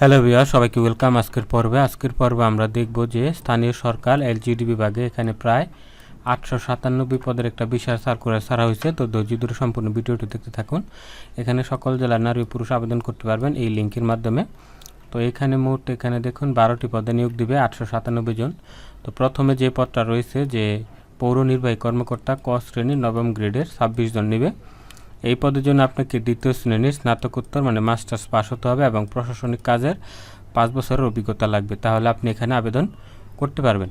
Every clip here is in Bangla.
হ্যালো ভিউয়ার সবাইকে ওয়েলকাম। আজকের পর্বে আজকের পর্বে আমরা দেখব যে স্থানীয় সরকার এলজিডি বিভাগে এখানে প্রায় আটশো সাতানব্বই পদের একটা বিশাল সার্কুলার ছাড়া হয়েছে। তো ধৈর্য ধরে সম্পূর্ণ ভিডিওটি দেখতে থাকুন। এখানে সকল জেলার নারী পুরুষ আবেদন করতে পারবেন এই লিঙ্কের মাধ্যমে। তো এখানে মোট, এখানে দেখুন, বারোটি পদে নিয়োগ দিবে আটশো সাতানব্বই জন। তো প্রথমে যে পদটা রয়েছে যে পৌর নির্বাহী কর্মকর্তা ক শ্রেণির নবম গ্রেডের ছাব্বিশ জন নেবে। এই পদের জন্য আপনাকে দ্বিতীয় শ্রেণির স্নাতকোত্তর মানে মাস্টার্স পাস হতে হবে এবং প্রশাসনিক কাজের পাঁচ বছরের অভিজ্ঞতা লাগবে। তাহলে আপনি এখানে আবেদন করতে পারবেন।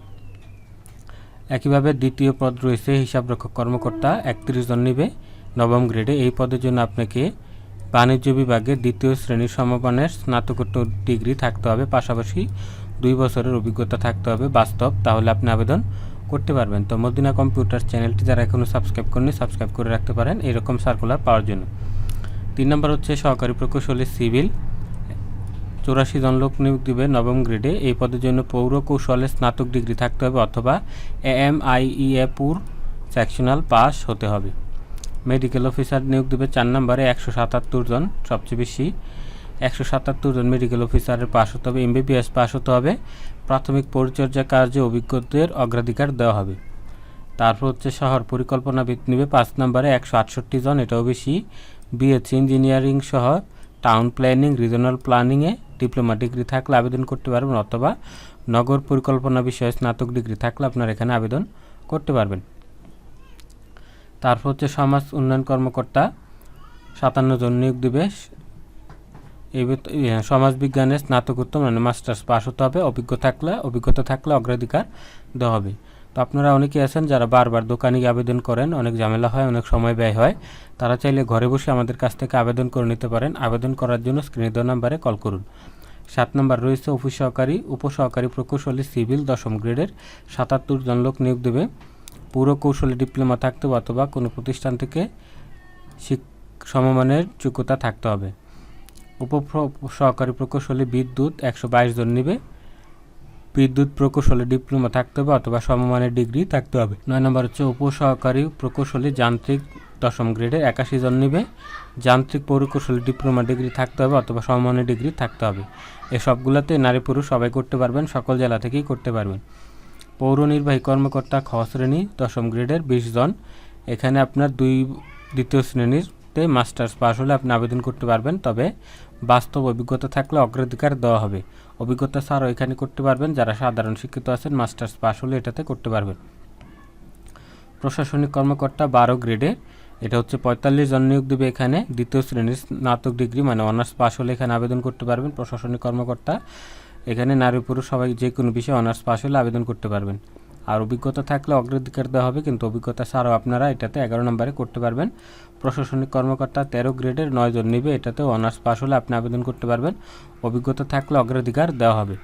একইভাবে দ্বিতীয় পদ রয়েছে হিসাবরক্ষক কর্মকর্তা, একত্রিশ জন নেবে নবম গ্রেডে। এই পদের জন্য আপনাকে বাণিজ্য বিভাগে দ্বিতীয় শ্রেণির সমমানের স্নাতকোত্তর ডিগ্রি থাকতে হবে। পাশাপাশি দুই বছরের অভিজ্ঞতা থাকতে হবে বাস্তব। তাহলে আপনি আবেদন করতে পারবেন। তো মদিনা কম্পিউটার চ্যানেলটি যারা এখনও সাবস্ক্রাইব করেনি সাবস্ক্রাইব করে রাখতে পারেন এরকম সার্কুলার পাওয়ার জন্য। তিন নম্বর হচ্ছে সহকারী প্রকৌশলী সিভিল। চৌরাশি জন লোক নিয়োগ দিবে নবম গ্রেডে এই পদের জন্য পৌর কৌশলে স্নাতক ডিগ্রি থাকতে হবে অথবা এ এম আইইএ পুর সেকশনাল পাস হতে হবে। মেডিকেল অফিসার নিয়োগ দিবে চার নম্বরে একশো সাতাত্তর জন, সবচেয়ে বেশি। একশো সাতাত্তর জন মেডিকেল অফিসারের পাশ হতে হবে এমবিবিএস পাশ হতে হবে। প্রাথমিক পরিচর্যা কার্যে অভিজ্ঞদের অগ্রাধিকার দেওয়া হবে। তারপর হচ্ছে শহর পরিকল্পনা পরিকল্পনাবিদ নেবে, পাঁচ নম্বরে একশো আটষট্টি জন, এটাও বেশি। বিএসসি ইঞ্জিনিয়ারিং সহ টাউন প্ল্যানিং রিজনাল প্ল্যানিংয়ে ডিপ্লোমা ডিগ্রি থাকলে আবেদন করতে পারবেন অথবা নগর পরিকল্পনা বিষয়ে স্নাতক ডিগ্রি থাকলে আপনার এখানে আবেদন করতে পারবেন। তারপর হচ্ছে সমাজ উন্নয়ন কর্মকর্তা, সাতান্ন জন নিয়োগ দিবে। সমাজবিজ্ঞানে স্নাতকোত্তর মানে মাস্টার্স পাস হতে হবে, অভিজ্ঞ থাকলে, অভিজ্ঞতা থাকলে অগ্রাধিকার দেওয়া হবে। তো আপনারা অনেকেই আছেন যারা বারবার দোকানে গিয়ে আবেদন করেন, অনেক ঝামেলা হয়, অনেক সময় ব্যয় হয়। তারা চাইলে ঘরে বসে আমাদের কাছ থেকে আবেদন করে নিতে পারেন। আবেদন করার জন্য স্ক্রিনে দেওয়া নাম্বারে কল করুন। সাত নম্বর রয়েছে অফিস সহকারী, উপসহকারী প্রকৌশলী, সিভিল, দশম গ্রেডের সাতাত্তর জন লোক নিয়োগ দেবে। পুরো কৌশলী ডিপ্লোমা থাকতে হবে অথবা কোনো প্রতিষ্ঠান থেকে সমমানের যোগ্যতা থাকতে হবে। উপ সহকারী প্রকৌশলী বিদ্যুৎ একশো বাইশ জন নেবে। বিদ্যুৎ প্রকৌশলী ডিপ্লোমা থাকতে হবে অথবা সমমানের ডিগ্রি থাকতে হবে। নয় নম্বর হচ্ছে উপসহকারী প্রকৌশলী যান্ত্রিক দশম গ্রেডের একাশি জন নেবে। যান্ত্রিক প্রকৌশলী ডিপ্লোমা ডিগ্রি থাকতে হবে অথবা সমমানের ডিগ্রি থাকতে হবে। এসবগুলোতে সবগুলোতে নারী পুরুষ সবাই করতে পারবেন, সকল জেলা থেকেই করতে পারবেন। পৌর নির্বাহী কর্মকর্তা খ শ্রেণি দশম গ্রেডের বিশ জন। এখানে আপনার দুই, দ্বিতীয় শ্রেণীতে মাস্টার্স পাস হলে আপনি আবেদন করতে পারবেন, তবে বাস্তব অভিজ্ঞতা থাকলে অগ্রাধিকার দেওয়া হবে। অভিজ্ঞতা ছাড়াও এখানে করতে পারবেন, যারা সাধারণ শিক্ষিত আছেন, মাস্টার্স পাস হলে এটাতে করতে পারবেন। প্রশাসনিক কর্মকর্তা বারো গ্রেডে, এটা হচ্ছে পঁয়তাল্লিশ জন নিয়োগ দেবে এখানে, দ্বিতীয় শ্রেণির স্নাতক ডিগ্রি মানে অনার্স পাস হলে এখানে আবেদন করতে পারবেন প্রশাসনিক কর্মকর্তা। এখানে নারী পুরুষ সবাই যে কোনো বিষয়ে অনার্স পাস হলে আবেদন করতে পারবেন। আর অভিজ্ঞতা থাকলে অগ্রাধিকার দেওয়া হবে, কিন্তু অভিজ্ঞতা ছাড়াও আপনারা এটাতে এগারো নম্বরে করতে পারবেন। প্রশাসনিক কর্মকর্তা তেরো গ্রেডের নয় জন নেবে, এটাতে অনার্স পাস হলে আপনি আবেদন করতে পারবেন। অভিজ্ঞতা থাকলে অগ্রাধিকার দেওয়া হবে।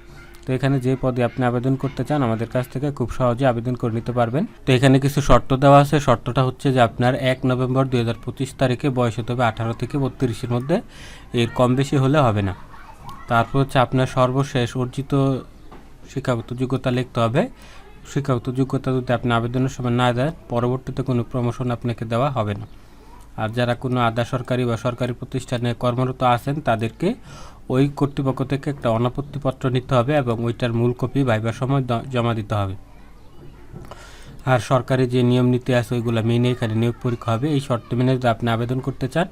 তো এখানে যে পদে আপনি আবেদন করতে চান, আমাদের কাছ থেকে খুব সহজে আবেদন করে নিতে পারবেন। তো এখানে কিছু শর্ত দেওয়া আছে। শর্তটা হচ্ছে যে আপনার এক নভেম্বর দুই হাজার পঁচিশ তারিখে বয়স হতে হবে আঠারো থেকে বত্রিশের মধ্যে। এর কম বেশি হলে হবে না। তারপর হচ্ছে আপনার সর্বশেষ অর্জিত শিক্ষাগত যোগ্যতা লিখতে হবে। শিক্ষাগত যোগ্যতা যদি আপনি আবেদনের সময় না দেন, পরবর্তীতে কোনো প্রমোশন আপনাকে দেওয়া হবে না। আর যারা কোনো আধা সরকারি বা সরকারি প্রতিষ্ঠানে কর্মরত আছেন, তাদেরকে ওই কর্তৃপক্ষ থেকে একটা অনাপত্তিপত্র নিতে হবে এবং ওইটার মূল কপি ভাইবার সময় জমা দিতে হবে। আর সরকারি যে নিয়ম নীতি আছে, ওইগুলো মেনে এখানে নিয়োগ পরীক্ষা হবে। এই শর্ত মেনে যদি আপনি আবেদন করতে চান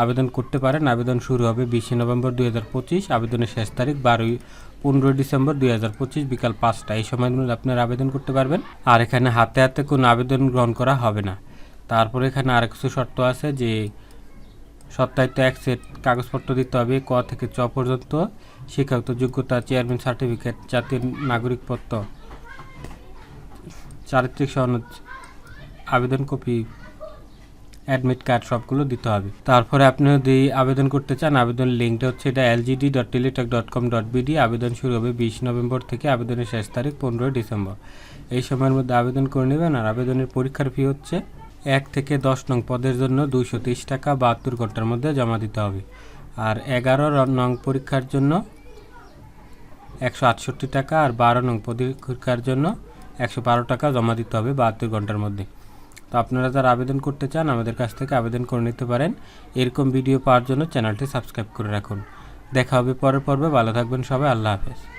আবেদন করতে পারেন। আবেদন শুরু হবে বিশে নভেম্বর দুই হাজার পঁচিশ, আবেদনের শেষ তারিখ বারোই পনেরোই ডিসেম্বর দুই হাজার পঁচিশ বিকাল পাঁচটা এই সময়ের মধ্যে আপনারা আবেদন করতে পারবেন। আর এখানে হাতে হাতে কোনো আবেদন গ্রহণ করা হবে না। তারপরে এখানে আর কিছু শর্ত আছে যে সত্তায়িত এক সেট কাগজপত্র দিতে হবে, ক থেকে চ পর্যন্ত। শিক্ষাগত যোগ্যতা, চেয়ারম্যান সার্টিফিকেট, জাতীয় নাগরিকপত্র, চারিত্রিক সনদ, আবেদন কপি অ্যাডমিট কার্ড সবগুলো দিতে হবে। তারপরে আপনি যদি আবেদন করতে চান, আবেদন লিঙ্কটা হচ্ছে এটা LGD dot Teletalk dot com dot BD আবেদন শুরু হবে বিশ নভেম্বর থেকে আবেদনের শেষ তারিখ পনেরোই ডিসেম্বর। এই সময়ের মধ্যে আবেদন করে নেবেন আর আবেদনের পরীক্ষার ফি হচ্ছে এক থেকে দশ নং পদের জন্য দুইশো তেইশ টাকা বাহাত্তর ঘণ্টার মধ্যে জমা দিতে হবে। আর এগারো নং পরীক্ষার জন্য একশো আটষট্টি টাকা আর বারো নং পরীক্ষার জন্য একশো বারো টাকা জমা দিতে হবে বাহাত্তর ঘণ্টার মধ্যে। তো আপনারা যারা আবেদন করতে চান, আমাদের কাছ থেকে আবেদন করে নিতে পারেন। এরকম ভিডিও পাওয়ার জন্য চ্যানেলটি সাবস্ক্রাইব করে রাখুন। দেখা হবে পরের পর্বে। ভালো থাকবেন সবাই। আল্লাহ হাফেজ।